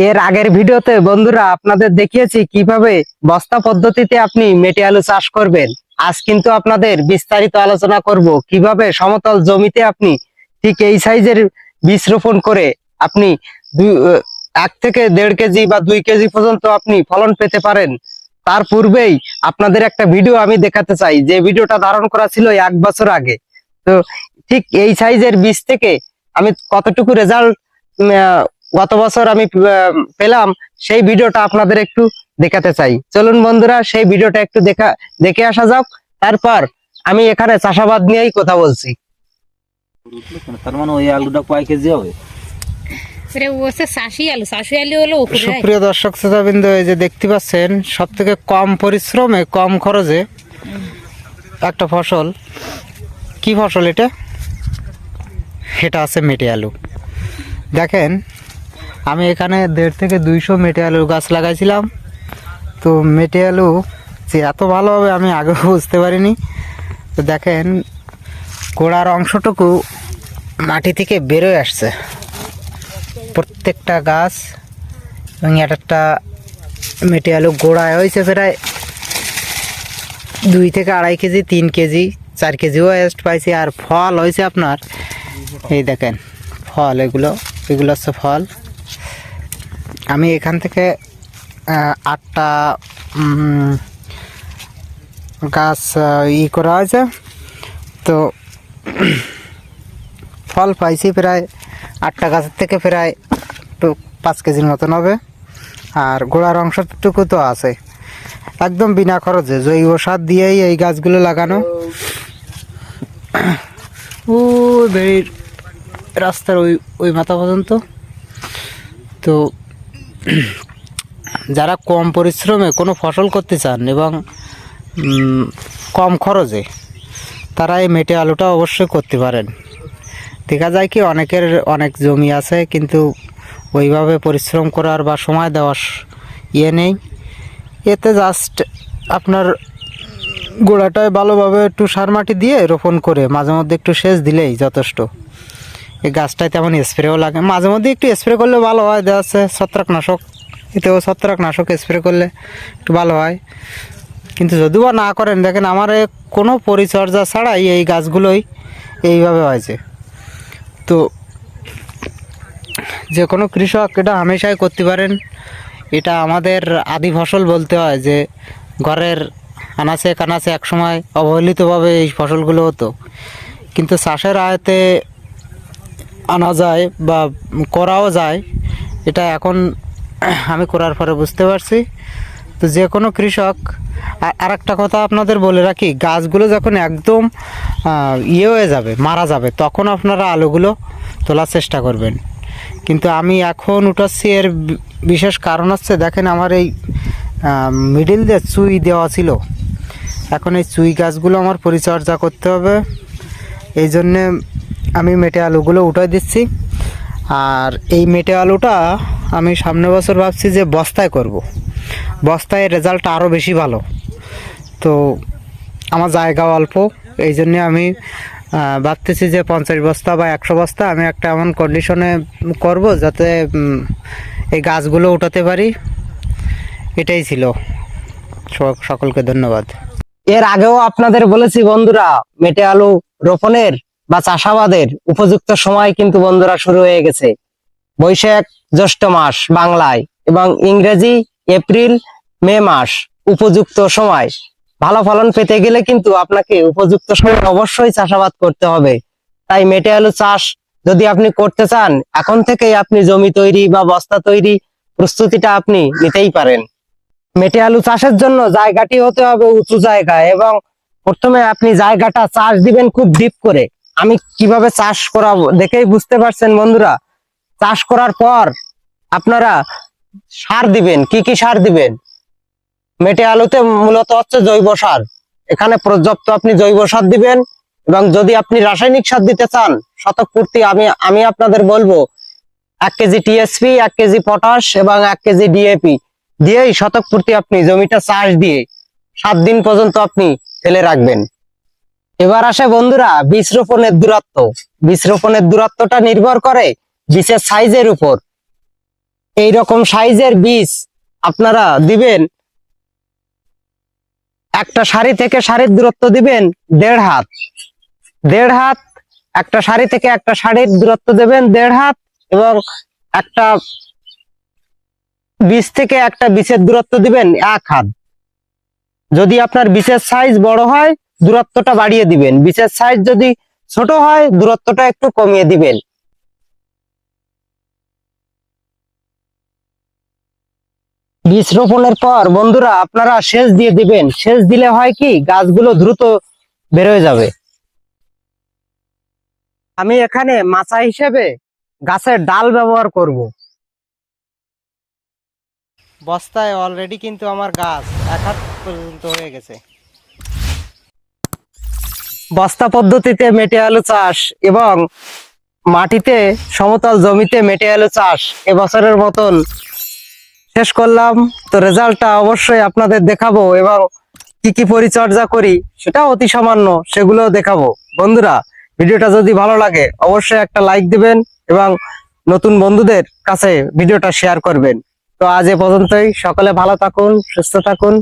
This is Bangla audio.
এর আগের ভিডিওতে বন্ধুরা আপনাদের দেখিয়েছি কীভাবে বস্তা পদ্ধতিতে আপনি মেটে আলু চাষ করবেন। আজ কিন্তু আপনাদের বিস্তারিত আলোচনা করব কীভাবে সমতল জমিতে আপনি ঠিক এই সাইজের বীজ রোপণ করে আপনি এক থেকে দেড় কেজি বা দুই কেজি পর্যন্ত আপনি ফলন পেতে পারেন। তার পূর্বেই আপনাদের একটা ভিডিও আমি দেখাতে চাই। যে ভিডিওটা ধারণ করা ছিল এক বছর আগে। তো ঠিক এই সাইজের বীজ থেকে আমি কতটুকু রেজাল্ট গত বছর আমি পেলাম সেই ভিডিওটা আপনাদের একটু দেখাতে চাই। চলুন বন্ধুরা সেই ভিডিওটা একটু দেখা দেখে আসা যাক। তারপর আমি এখানে চাষাবাদ নিয়েই কথা বলছি। তার মানে ওই আলুটা কয় কেজি হবে? সুপ্রিয় দর্শক শ্রোতাবৃন্দ এই যে দেখতে পাচ্ছেন সব থেকে কম পরিশ্রমে কম খরচে একটা ফসল। কি ফসল এটা? এটা আছে মেটে আলু। দেখেন আমি এখানে দেড় থেকে দুইশো মেটে আলুর গাছ লাগাইছিলাম। তো মেটে আলু যে এত ভালো হবে আমি আগেও বুঝতে পারিনি। তো দেখেন, গোড়ার অংশটুকু মাটি থেকে বেরোয় আসছে। প্রত্যেকটা গাছ এবং এক একটা মেটে আলু গোড়ায় হয়েছে প্রায় দুই থেকে আড়াই কেজি, তিন কেজি, চার কেজিও ওয়েস্ট পাইছি। আর ফল হয়েছে আপনার, এই দেখেন, ফল এগুলো এগুলো হচ্ছে ফল। আমি এখান থেকে আটটা গাছ ই করা হয়েছে। তো ফল পাইছি প্রায় আটটা গাছের থেকে প্রায় পাঁচ কেজির মতন হবে। আর গোড়ার অংশটুকু তো আছে। একদম বিনা খরচে জৈব সার দিয়েই এই গাছগুলো লাগানো। ও বেড়ির রাস্তার ওই ওই মাথা পর্যন্ত। তো যারা কম পরিশ্রমে কোনো ফসল করতে চান এবং কম খরচে, তারা এই মেটে আলুটা অবশ্যই করতে পারেন। দেখা যায় কি অনেকের, অনেক জমি আছে কিন্তু ওইভাবে পরিশ্রম করার বা সময় দেওয়ার ইয়ে নেই। এতে জাস্ট আপনার গোড়াটায় ভালোভাবে একটু সার মাটি দিয়ে রোপণ করে মাঝে মধ্যে একটু সেচ দিলেই যথেষ্ট। এই গাছটায় তেমন স্প্রেও লাগে। মাঝে মধ্যে একটু স্প্রে করলে ভালো হয়, দেখা যাচ্ছে ছত্রাকনাশক। এতেও ছত্রাকনাশক স্প্রে করলে একটু ভালো হয়। কিন্তু যদিও না করেন, দেখেন আমার কোনো পরিচর্যা ছাড়াই এই গাছগুলোই এইভাবে হয়েছে। তো যে কোনো কৃষক এটা হামেশাই করতে পারেন। এটা আমাদের আদি ফসল বলতে হয় যে ঘরের আনাচে কানাচে একসময় অবহেলিতভাবে এই ফসলগুলো হতো। কিন্তু চাষের আয়তে আনা যায় বা করাও যায়, এটা এখন আমি করার পরে বুঝতে পারছি। তো যে কোনো কৃষক, আর একটা কথা আপনাদের বলে রাখি, গাছগুলো যখন একদম ইয়ে হয়ে যাবে, মারা যাবে, তখন আপনারা আলুগুলো তোলার চেষ্টা করবেন। কিন্তু আমি এখন উঠাচ্ছি, এর বিশেষ কারণ হচ্ছে, দেখেন আমার এই মিডিল দিয়ে চুই দেওয়া ছিল। এখন এই চুই গাছগুলো আমার পরিচর্যা করতে হবে। এই জন্যে আমি মেটে আলুগুলো উঠাই দিচ্ছি। আর এই মেটে আলুটা আমি সামনে বছর ভাবছি যে বস্তায় করব। বস্তায় রেজাল্ট আরও বেশি ভালো। তো আমার জায়গা অল্প, এই জন্যে আমি ভাবতেছি যে পঞ্চাশ বস্তা বা একশো বস্তা আমি একটা এমন কন্ডিশনে করব যাতে এই গাছগুলো উঠাতে পারি। এটাই ছিল। সকলকে ধন্যবাদ। এর আগেও আপনাদের বলেছি বন্ধুরা, মেটে আলু রোপণের বা চাষাবাদের উপযুক্ত সময় কিন্তু বন্ধুরা শুরু হয়ে গেছে। বৈশাখ, জ্যৈষ্ঠ মাস বাংলায় এবং ইংরেজি এপ্রিল, মে মাস উপযুক্ত সময়। ভালো ফলন পেতে গেলে কিন্তু আপনাকে উপযুক্ত সময় অবশ্যই চাষাবাদ করতে হবে। তাই মেটে আলু চাষ যদি আপনি করতে চান, এখন থেকেই আপনি জমি তৈরি বা বস্তা তৈরি প্রস্তুতিটা আপনি নিতেই পারেন। মেটে আলু চাষের জন্য জায়গাটি হতে হবে উঁচু জায়গায় এবং প্রথমে আপনি জায়গাটা চাষ দিবেন খুব ডিপ করে। আমি কীভাবে চাষ করাবো? দেখেই বুঝতে পারছেন বন্ধুরা। চাষ করার পর আপনারা সার দিবেন। কি কি সার দিবেন? মেটে আলুতে মূলত হচ্ছে জৈব সার। এখানে পর্যাপ্ত আপনি জৈব সার দিবেন এবং যদি আপনি রাসায়নিক সার দিতে চান শতক পূর্তি আমি আমি আপনাদের বলব, এক কেজি টিএসপি, এক কেজি পটাশ এবং এক কেজি ডিএপি দিয়েই শতক পূর্তি আপনি জমিটা চাষ দিয়ে সাত দিন পর্যন্ত আপনি ফেলে রাখবেন। এবার আসে বন্ধুরা বীজ রোপণের দূরত্ব। বীজ রোপণের দূরত্বটা নির্ভর করে বীজের সাইজের উপর। এই রকম সাইজের বীজ আপনারা দিবেন, একটা শাড়ি থেকে শাড়ির দূরত্ব দিবেন দেড় হাত। দেড় হাত, একটা শাড়ি থেকে একটা শাড়ির দূরত্ব দেবেন দেড় হাত এবং একটা বীজ থেকে একটা বীজের দূরত্ব দিবেন এক হাত। যদি আপনার বীজের সাইজ বড় হয় দূরত্বটা বাড়িয়ে দিবেন। বীজের সাইজ যদি ছোট হয়, দূরত্বটা একটু কমিয়ে দিবেন। বীজ রোপণের পর বন্ধুরা, আপনারা সেচ দিয়ে দিবেন। সেচ দিলে হয় কি, গাছগুলো দ্রুত বেরোয় যাবে। আমি এখানে মাচা হিসেবে গাছের ডাল ব্যবহার করব। বস্তায় অলরেডি কিন্তু আমার গাছ এক হাত পর্যন্ত হয়ে গেছে। বস্তা পদ্ধতিতে মেটে আলু চাষ এবং মাটিতে সমতল জমিতে মেটে আলু চাষ এবছরের মতন শেষ করলাম। তো রেজাল্টটা অবশ্যই আপনাদের দেখাবো এবং কি কি পরিচর্যা করি সেটা অতি সামান্য সেগুলো দেখাবো। বন্ধুরা, ভিডিওটা যদি ভালো লাগে অবশ্যই একটা লাইক দিবেন এবং নতুন বন্ধুদের কাছে ভিডিওটা শেয়ার করবেন। তো আজ এ পর্যন্তই। সকলে ভালো থাকুন, সুস্থ থাকুন।